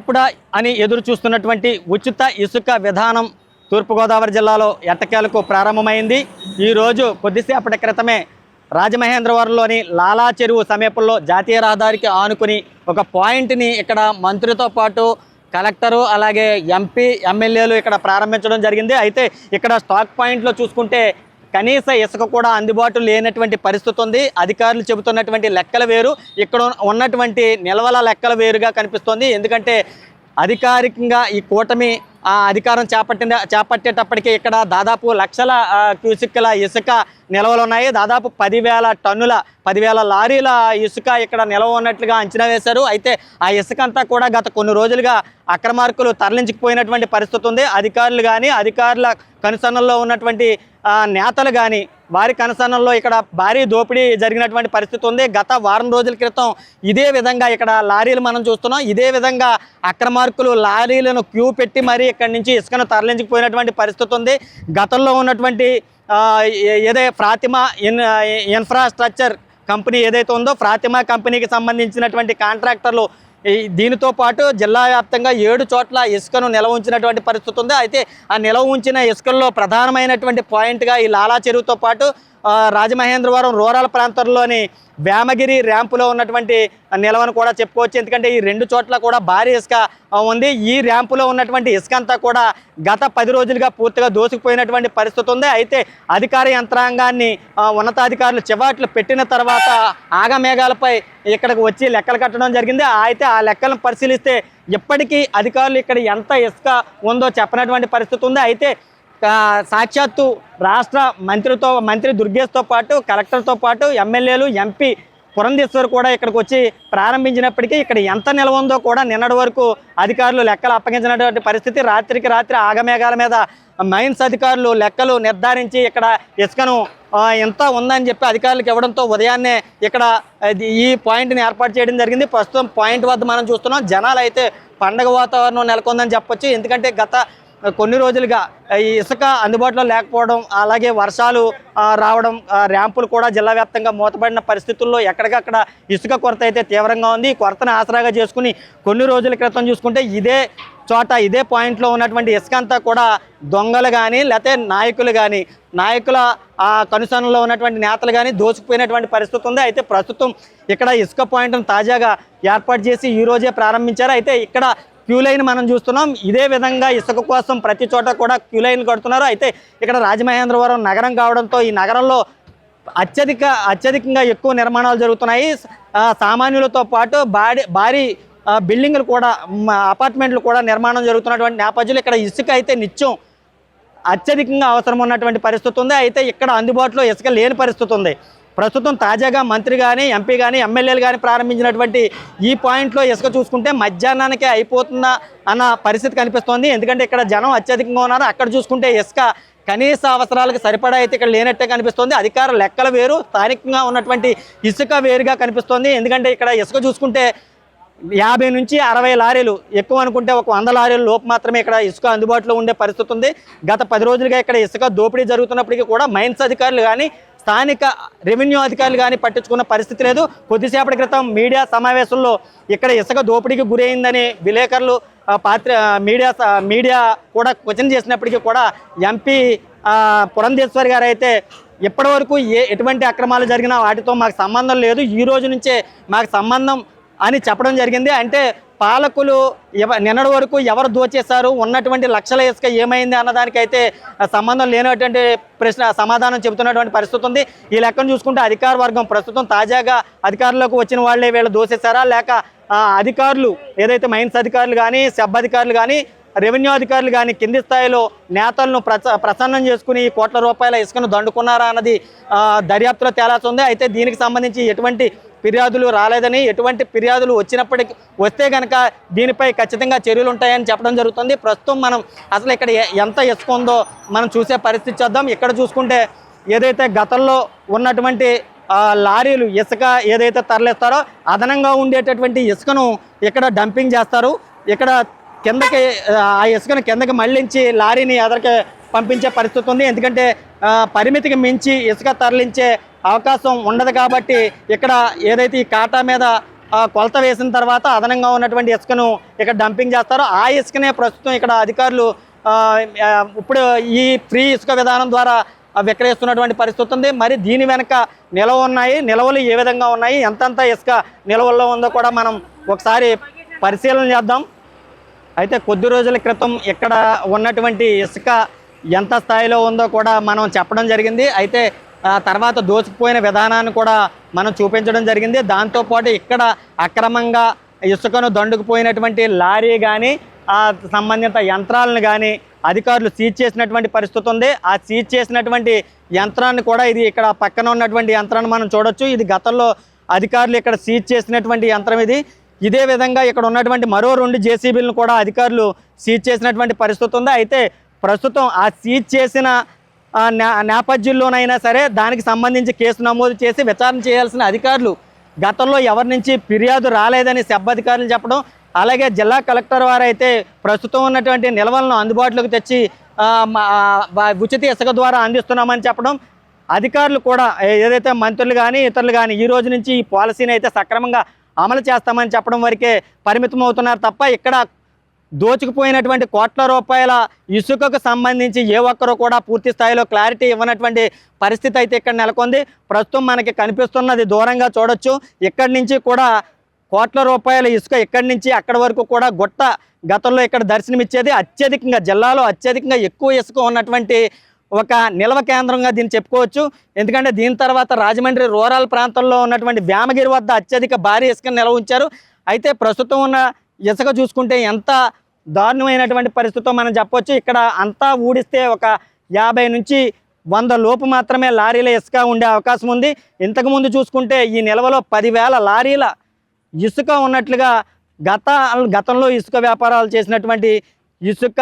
ఎప్పుడెప్పుడా అని ఎదురు చూస్తున్నటువంటి ఉచిత ఇసుక విధానం తూర్పుగోదావరి జిల్లాలో ఎట్టకేలకు ప్రారంభమైంది. ఈరోజు కొద్దిసేపటి క్రితమే రాజమహేంద్రవరంలోని లాలా చెరువు సమీపంలో జాతీయ రహదారికి ఆనుకుని ఒక పాయింట్ని ఇక్కడ మంత్రితో పాటు కలెక్టరు అలాగే ఎంపీ ఎమ్మెల్యేలు ఇక్కడ ప్రారంభించడం జరిగింది. అయితే ఇక్కడ స్టాక్ పాయింట్లో చూసుకుంటే కనీస ఇసుక కూడా అందుబాటులో లేనటువంటి పరిస్థితి ఉంది. అధికారులు చెబుతున్నటువంటి లెక్కల వేరు. ఇక్కడ ఉన్నటువంటి నిల్వల లెక్కల వేరుగా కనిపిస్తోంది. ఎందుకంటే అధికారికంగా ఈ కూటమి ఆ అధికారం చేపట్టిన చేపట్టేటప్పటికీ ఇక్కడ దాదాపు లక్షల క్యూసిక్ల ఇసుక నిల్వలు ఉన్నాయి. దాదాపు పదివేల టన్నుల పదివేల లారీల ఇసుక ఇక్కడ నిల్వ ఉన్నట్లుగా అంచనా వేశారు. అయితే ఆ ఇసుక అంతా కూడా గత కొన్ని రోజులుగా అక్రమార్కులు తరలించుకుపోయినటువంటి పరిస్థితి ఉంది. అధికారులు కానీ అధికారుల కనుసన్నల్లో ఉన్నటువంటి నేతలు కానీ వారి కనసనల్లో ఇక్కడ భారీ దోపిడీ జరిగినటువంటి పరిస్థితి ఉంది. గత వారం రోజుల క్రితం ఇదే విధంగా ఇక్కడ లారీలు మనం చూస్తున్నాం. ఇదే విధంగా అక్రమార్కులు లారీలను క్యూ పెట్టి మరీ ఇక్కడి నుంచి ఇసుకను తరలించుకుపోయినటువంటి పరిస్థితి ఉంది. గతంలో ఉన్నటువంటి ఏదే ప్రాతిమా ఇన్ ఇన్ఫ్రాస్ట్రక్చర్ కంపెనీ ఏదైతే ఉందో ప్రాతిమా కంపెనీకి సంబంధించినటువంటి కాంట్రాక్టర్లు దీనితో పాటు జిల్లా వ్యాప్తంగా ఏడు చోట్ల ఇసుకను నిలవ ఉంచినటువంటి పరిస్థితి ఉంది. అయితే ఆ నిలవ ఉంచిన ఇసుకల్లో ప్రధానమైనటువంటి పాయింట్గా ఈ లాలా చెరువుతో పాటు రాజమహేంద్రవరం రూరల్ ప్రాంతంలోని వేమగిరి ర్యాంపులో ఉన్నటువంటి నిల్వను కూడా చెప్పుకోవచ్చు. ఎందుకంటే ఈ రెండు చోట్ల కూడా భారీ ఇసుక ఉంది. ఈ ర్యాంపులో ఉన్నటువంటి ఇసుక అంతా కూడా గత పది రోజులుగా పూర్తిగా దోసుకుపోయినటువంటి పరిస్థితి ఉంది. అయితే అధికార యంత్రాంగాన్ని ఉన్నతాధికారులు చివాట్లు పెట్టిన తర్వాత ఆగమేఘాలపై ఇక్కడికి వచ్చి లెక్కలు కట్టడం జరిగింది. అయితే ఆ లెక్కలను పరిశీలిస్తే ఇప్పటికీ అధికారులు ఇక్కడ ఎంత ఇసుక ఉందో చెప్పనటువంటి పరిస్థితి ఉంది. అయితే సాక్షాత్తు రాష్ట్ర మంత్రితో మంత్రి దుర్గేష్తో పాటు కలెక్టర్తో పాటు ఎమ్మెల్యేలు ఎంపీ పురంధేశ్వర్ కూడా ఇక్కడికి వచ్చి ప్రారంభించినప్పటికీ ఇక్కడ ఎంత నిల్వ ఉందో కూడా నిన్నటి వరకు అధికారులు లెక్కలు అప్పగించినటువంటి పరిస్థితి రాత్రికి రాత్రి ఆగమేఘాల మీద మైన్స్ అధికారులు లెక్కలు నిర్ధారించి ఇక్కడ ఇసుకను ఎంత ఉందని చెప్పి అధికారులకు ఇవ్వడంతో ఉదయాన్నే ఇక్కడ అది ఈ పాయింట్ని ఏర్పాటు చేయడం జరిగింది. ప్రస్తుతం పాయింట్ వద్ద మనం చూస్తున్నాం. జనాలు అయితే పండగ వాతావరణం నెలకొందని చెప్పొచ్చు. ఎందుకంటే గత కొన్ని రోజులుగా ఈ ఇసుక అందుబాటులో లేకపోవడం అలాగే వర్షాలు రావడం ర్యాంపులు కూడా జిల్లా వ్యాప్తంగా మూతపడిన పరిస్థితుల్లో ఎక్కడికక్కడ ఇసుక కొరత అయితే తీవ్రంగా ఉంది. కొరతను ఆసరాగా చేసుకుని కొన్ని రోజుల క్రితం చూసుకుంటే ఇదే చోట ఇదే పాయింట్లో ఉన్నటువంటి ఇసుక అంతా కూడా దొంగలు కానీ లేకపోతే నాయకులు కానీ నాయకుల ఆ కనుసనలో ఉన్నటువంటి నేతలు కానీ దోచుకుపోయినటువంటి పరిస్థితి ఉంది. అయితే ప్రస్తుతం ఇక్కడ ఇసుక పాయింట్ను తాజాగా ఏర్పాటు చేసి ఈ రోజే ప్రారంభించారు. అయితే ఇక్కడ క్యూ లైన్ మనం చూస్తున్నాం. ఇదే విధంగా ఇసుక కోసం ప్రతి చోట కూడా క్యూ లైన్ కడుతున్నారు. అయితే ఇక్కడ రాజమహేంద్రవరం నగరం కావడంతో ఈ నగరంలో అత్యధిక అత్యధికంగా ఎక్కువ నిర్మాణాలు జరుగుతున్నాయి. సామాన్యులతో పాటు భారీ భారీ బిల్డింగ్లు బిల్డింగులు కూడా అపార్ట్మెంట్లు కూడా నిర్మాణం జరుగుతున్నటువంటి నేపథ్యంలో ఇక్కడ ఇసుక అయితే నిత్యం అత్యధికంగా అవసరం ఉన్నటువంటి పరిస్థితి ఉంది. అయితే ఇక్కడ అందుబాటులో ఇసుక లేని పరిస్థితి ఉంది. ప్రస్తుతం తాజాగా మంత్రి కానీ ఎంపీ కానీ ఎమ్మెల్యేలు కానీ ప్రారంభించినటువంటి ఈ పాయింట్లో ఇసుక చూసుకుంటే మధ్యాహ్నానికే అయిపోతుందా అన్న పరిస్థితి కనిపిస్తోంది. ఎందుకంటే ఇక్కడ జనం అత్యధికంగా ఉన్నారు. అక్కడ చూసుకుంటే ఇసుక కనీస అవసరాలకు సరిపడా అయితే ఇక్కడ లేనట్టే కనిపిస్తోంది. అధికార లెక్కలు వేరు స్థానికంగా ఉన్నటువంటి ఇసుక వేరుగా కనిపిస్తోంది. ఎందుకంటే ఇక్కడ ఇసుక చూసుకుంటే యాభై నుంచి అరవై లారీలు ఎక్కువ అనుకుంటే ఒక వంద లారీల లోపు మాత్రమే ఇక్కడ ఇసుక అందుబాటులో ఉండే పరిస్థితి ఉంది. గత పది రోజులుగా ఇక్కడ ఇసుక దోపిడీ జరుగుతున్నప్పటికీ కూడా మైన్స్ అధికారులు కానీ స్థానిక రెవెన్యూ అధికారులు కానీ పట్టించుకున్న పరిస్థితి లేదు. కొద్దిసేపటి క్రితం మీడియా సమావేశంలో ఇక్కడ ఇసుక దోపిడీకి గురైందని విలేకరులు పాత్ర మీడియా మీడియా కూడా క్వశ్చన్ చేసినప్పటికీ కూడా ఎంపీ పురంధేశ్వర్ పురంధేశ్వరి గారు అయితే ఇప్పటివరకు ఏ ఎటువంటి అక్రమాలు జరిగినా వాటితో మాకు సంబంధం లేదు. ఈ రోజు నుంచే మాకు సంబంధం అని చెప్పడం జరిగింది. అంటే పాలకులు ఎవ నిన్నటి వరకు ఎవరు దోచేశారు ఉన్నటువంటి లక్షల ఇసుక ఏమైంది అన్నదానికైతే సంబంధం లేనటువంటి ప్రశ్న సమాధానం చెబుతున్నటువంటి పరిస్థితి ఉంది. ఈ లెక్కను చూసుకుంటే అధికార వర్గం ప్రస్తుతం తాజాగా అధికారంలోకి వచ్చిన వాళ్ళే వీళ్ళు దోసేశారా? లేక అధికారులు ఏదైతే మైన్స్ అధికారులు కానీ సబ్ అధికారులు కానీ రెవెన్యూ అధికారులు కానీ కింది స్థాయిలో నేతలను ప్రచ ప్రసన్నం చేసుకుని కోట్ల రూపాయల ఇసుకను దండుకున్నారా అన్నది దర్యాప్తులో తేలాల్సి ఉంది. అయితే దీనికి సంబంధించి ఎటువంటి ఫిర్యాదులు రాలేదని ఎటువంటి ఫిర్యాదులు వచ్చినప్పటికీ వస్తే కనుక దీనిపై ఖచ్చితంగా చర్యలు ఉంటాయని చెప్పడం జరుగుతుంది. ప్రస్తుతం మనం అసలు ఇక్కడ ఎంత ఇసుక ఉందో మనం చూసే పరిస్థితి చూద్దాం. ఇక్కడ చూసుకుంటే ఏదైతే గతంలో ఉన్నటువంటి లారీలు ఇసుక ఏదైతే తరలిస్తారో అదనంగా ఉండేటటువంటి ఇసుకను ఇక్కడ డంపింగ్ చేస్తారు. ఇక్కడ కిందకి ఆ ఇసుకను కిందకి మళ్ళించి లారీని ఎదరికి పంపించే పరిస్థితి ఉంది. ఎందుకంటే పరిమితికి మించి ఇసుక తరలించే అవకాశం ఉండదు కాబట్టి ఇక్కడ ఏదైతే ఈ కాటా మీద కొలత వేసిన తర్వాత అదనంగా ఉన్నటువంటి ఇసుకను ఇక్కడ డంపింగ్ చేస్తారు ఆ ఇసుకనే ప్రస్తుతం ఇక్కడ అధికారులు ఇప్పుడు ఈ ఫ్రీ ఇసుక విధానం ద్వారా విక్రయిస్తున్నటువంటి పరిస్థితి ఉంది. మరి దీని వెనక నిలవ ఉన్నాయి. నిలవలు ఏ విధంగా ఉన్నాయి? ఎంతంత ఇసుక నిలవల్లో ఉందో కూడా మనం ఒకసారి పరిశీలన చేద్దాం. అయితే కొద్ది రోజుల క్రితం ఇక్కడ ఉన్నటువంటి ఇసుక ఎంత స్థాయిలో ఉందో కూడా మనం చెప్పడం జరిగింది. అయితే తర్వాత దోచుకుపోయిన విధానాన్ని కూడా మనం చూపించడం జరిగింది. దాంతోపాటు ఇక్కడ అక్రమంగా ఇసుకను దండుకుపోయినటువంటి లారీ కానీ ఆ సంబంధిత యంత్రాలను కానీ అధికారులు సీజ్ చేసినటువంటి పరిస్థితి ఉంది. ఆ సీజ్ చేసినటువంటి యంత్రాన్ని కూడా ఇది ఇక్కడ పక్కన ఉన్నటువంటి యంత్రాన్ని మనం చూడొచ్చు. ఇది గతంలో అధికారులు ఇక్కడ సీజ్ చేసినటువంటి యంత్రం ఇది. ఇదే విధంగా ఇక్కడ ఉన్నటువంటి మరో రెండు జేసీబీలను కూడా అధికారులు సీజ్ చేసినటువంటి పరిస్థితి ఉంది. అయితే ప్రస్తుతం ఆ సీజ్ చేసిన నేపథ్యంలోనైనా సరే దానికి సంబంధించి కేసు నమోదు చేసి విచారణ చేయాల్సిన అధికారులు గతంలో ఎవరి నుంచి ఫిర్యాదు రాలేదని సెబ్ అధికారులు చెప్పడం అలాగే జిల్లా కలెక్టర్ వారు అయితే ప్రస్తుతం ఉన్నటువంటి నిల్వలను అందుబాటులోకి తెచ్చి ఉచిత ఇసుక ద్వారా అందిస్తున్నామని చెప్పడం అధికారులు కూడా ఏదైతే మంత్రులు కానీ ఇతరులు కానీ ఈ రోజు నుంచి ఈ పాలసీని అయితే సక్రమంగా అమలు చేస్తామని చెప్పడం వరకే పరిమితం అవుతున్నారు తప్ప ఇక్కడ దోచుకుపోయినటువంటి కోట్ల రూపాయల ఇసుకకు సంబంధించి ఏ ఒక్కరూ కూడా పూర్తి స్థాయిలో క్లారిటీ ఇవ్వనటువంటి పరిస్థితి అయితే ఇక్కడ నెలకొంది. ప్రస్తుతం మనకి కనిపిస్తున్నది దూరంగా చూడొచ్చు. ఇక్కడి నుంచి కూడా కోట్ల రూపాయల ఇసుక ఇక్కడి నుంచి అక్కడి వరకు కూడా గుట్ట గతంలో ఇక్కడ దర్శనమిచ్చేది. అత్యధికంగా జిల్లాలో అత్యధికంగా ఎక్కువ ఇసుక ఉన్నటువంటి ఒక నిల్వ కేంద్రంగా దీన్ని చెప్పుకోవచ్చు. ఎందుకంటే దీని తర్వాత రాజమండ్రి రూరల్ ప్రాంతంలో ఉన్నటువంటి వ్యామగిరి వద్ద అత్యధిక భారీ ఇసుక నిల్వ ఉంచారు. అయితే ప్రస్తుతం ఉన్న ఇసుక చూసుకుంటే ఎంత దారుణమైనటువంటి పరిస్థితితో మనం చెప్పొచ్చు. ఇక్కడ అంతా ఊడిస్తే ఒక యాభై నుంచి వంద లోపు మాత్రమే లారీల ఇసుక ఉండే అవకాశం ఉంది. ఇంతకుముందు చూసుకుంటే ఈ నిల్వలో పదివేల లారీల ఇసుక ఉన్నట్లుగా గత గతంలో ఇసుక వ్యాపారాలు చేసినటువంటి ఇసుక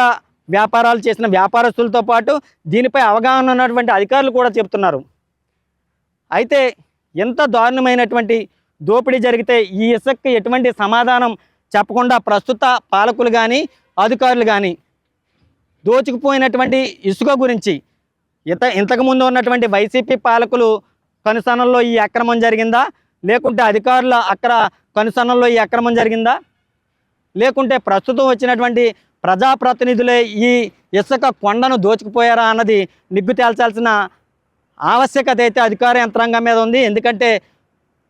వ్యాపారాలు చేసిన వ్యాపారస్తులతో పాటు దీనిపై అవగాహన ఉన్నటువంటి అధికారులు కూడా చెబుతున్నారు అయితే ఎంత దారుణమైనటువంటి దోపిడీ జరిగితే ఈ ఇసుక ఎటువంటి సమాధానం చెప్పకుండా ప్రస్తుత పాలకులు కానీ అధికారులు కానీ దోచుకుపోయినటువంటి ఇసుక గురించి ఇత ఇంతకుముందు ఉన్నటువంటి వైసీపీ పాలకులు కనుసనంలో ఈ అక్రమం జరిగిందా? లేకుంటే అధికారుల అక్ర కనుసనంలో ఈ అక్రమం జరిగిందా? లేకుంటే ప్రస్తుతం వచ్చినటువంటి ప్రజాప్రతినిధులే ఈ ఇసుక కొండను దోచుకుపోయారా అన్నది నిగ్గు తేల్చాల్సిన ఆవశ్యకత అయితే అధికార యంత్రాంగం మీద ఉంది. ఎందుకంటే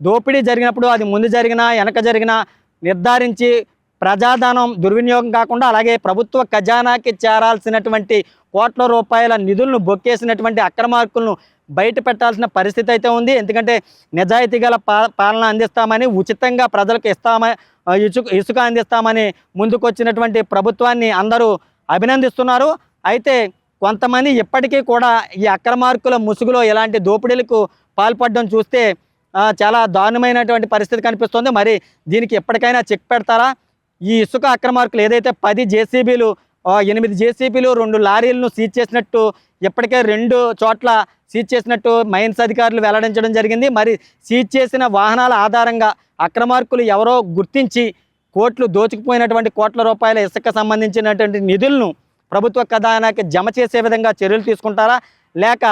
దోపిడీ జరిగినప్పుడు అది ముందు జరిగినా వెనక జరిగినా నిర్ధారించి ప్రజాధనం దుర్వినియోగం కాకుండా అలాగే ప్రభుత్వ ఖజానాకి చేరాల్సినటువంటి కోట్ల రూపాయల నిధులను బొక్కేసినటువంటి అక్రమార్కులను బయట పెట్టాల్సిన పరిస్థితి అయితే ఉంది. ఎందుకంటే నిజాయితీ గల పాలన అందిస్తామని ఉచితంగా ప్రజలకు ఇస్తామని ఇసుక ఇసుక అందిస్తామని ముందుకొచ్చినటువంటి ప్రభుత్వాన్ని అందరూ అభినందిస్తున్నారు. అయితే కొంతమంది ఇప్పటికీ కూడా ఈ అక్రమార్కుల ముసుగులో ఇలాంటి దోపిడీలకు పాల్పడడం చూస్తే చాలా దారుణమైనటువంటి పరిస్థితి కనిపిస్తుంది. మరి దీనికి ఎప్పటికైనా చెక్ పెడతారా? ఈ ఇసుక అక్రమార్కులు ఏదైతే పది జేసీబీలు ఎనిమిది జేసీబీలు రెండు లారీలను సీజ్ చేసినట్టు ఇప్పటికే రెండు చోట్ల సీజ్ చేసినట్టు మైన్స్ అధికారులు వెల్లడించడం జరిగింది. మరి సీజ్ చేసిన వాహనాల ఆధారంగా అక్రమార్కులు ఎవరో గుర్తించి కోట్లు దోచుకుపోయినటువంటి కోట్ల రూపాయల ఇసుక సంబంధించినటువంటి నిధులను ప్రభుత్వ ఖజానాకి జమ చేసే విధంగా చర్యలు తీసుకుంటారా? లేక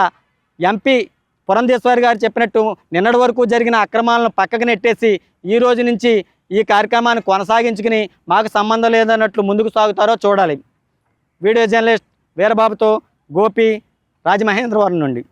ఎంపీ పురంధేశ్వరి గారు చెప్పినట్టు నిన్నటి వరకు జరిగిన అక్రమాలను పక్కకు నెట్టేసి ఈ రోజు నుంచి ఈ కార్యక్రమాన్ని కొనసాగించుకుని మాకు సంబంధం లేదన్నట్లు ముందుకు సాగుతారో చూడాలి. వీడియో జర్నలిస్ట్ వీరబాబుతో గోపి రాజమహేంద్రవరం నుండి.